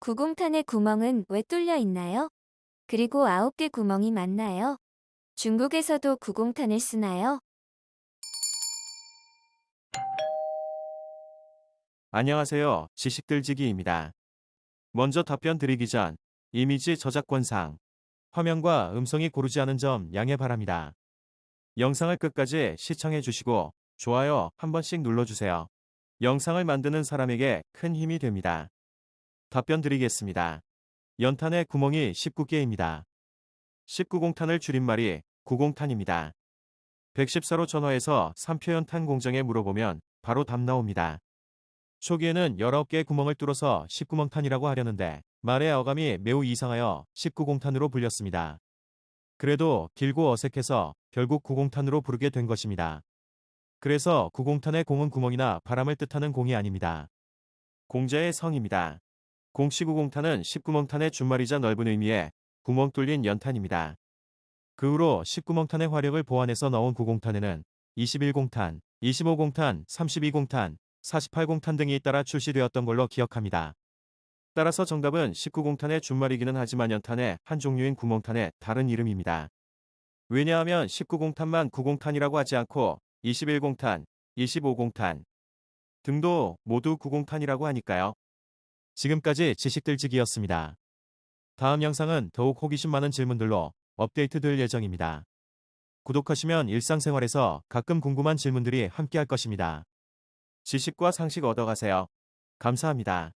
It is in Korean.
구공탄의 구멍은 왜 뚫려 있나요? 그리고 9개 구멍이 맞나요? 중국에서도 구공탄을 쓰나요? 안녕하세요. 지식들지기입니다. 먼저 답변 드리기 전 이미지 저작권상 화면과 음성이 고르지 않은 점 양해 바랍니다. 영상을 끝까지 시청해 주시고 좋아요 한 번씩 눌러주세요. 영상을 만드는 사람에게 큰 힘이 됩니다. 답변 드리겠습니다. 연탄의 구멍이 19개입니다. 19공탄을 줄임말이 9공탄입니다. 114로 전화해서 3표 연탄 공정에 물어보면 바로 답 나옵니다. 초기에는 19개의 구멍을 뚫어서 19멍탄이라고 하려는데 말의 어감이 매우 이상하여 19공탄으로 불렸습니다. 그래도 길고 어색해서 결국 9공탄으로 부르게 된 것입니다. 그래서 9공탄의 공은 구멍이나 바람을 뜻하는 공이 아닙니다. 공자의 성입니다. 공시9공탄은 19멍탄의 준말이자 넓은 의미의 구멍 뚫린 연탄입니다. 그 후로 19멍탄의 화력을 보완해서 넣은 9공탄에는 21공탄, 25공탄, 32공탄, 48공탄 등이 잇따라 출시되었던 걸로 기억합니다. 따라서 정답은 19공탄의 준말이기는 하지만 연탄의 한 종류인 구멍탄의 다른 이름입니다. 왜냐하면 19공탄만 9공탄이라고 하지 않고 21공탄, 25공탄 등도 모두 9공탄이라고 하니까요. 지금까지 지식들지기였습니다. 다음 영상은 더욱 호기심 많은 질문들로 업데이트 될 예정입니다. 구독하시면 일상생활에서 가끔 궁금한 질문들이 함께할 것입니다. 지식과 상식 얻어가세요. 감사합니다.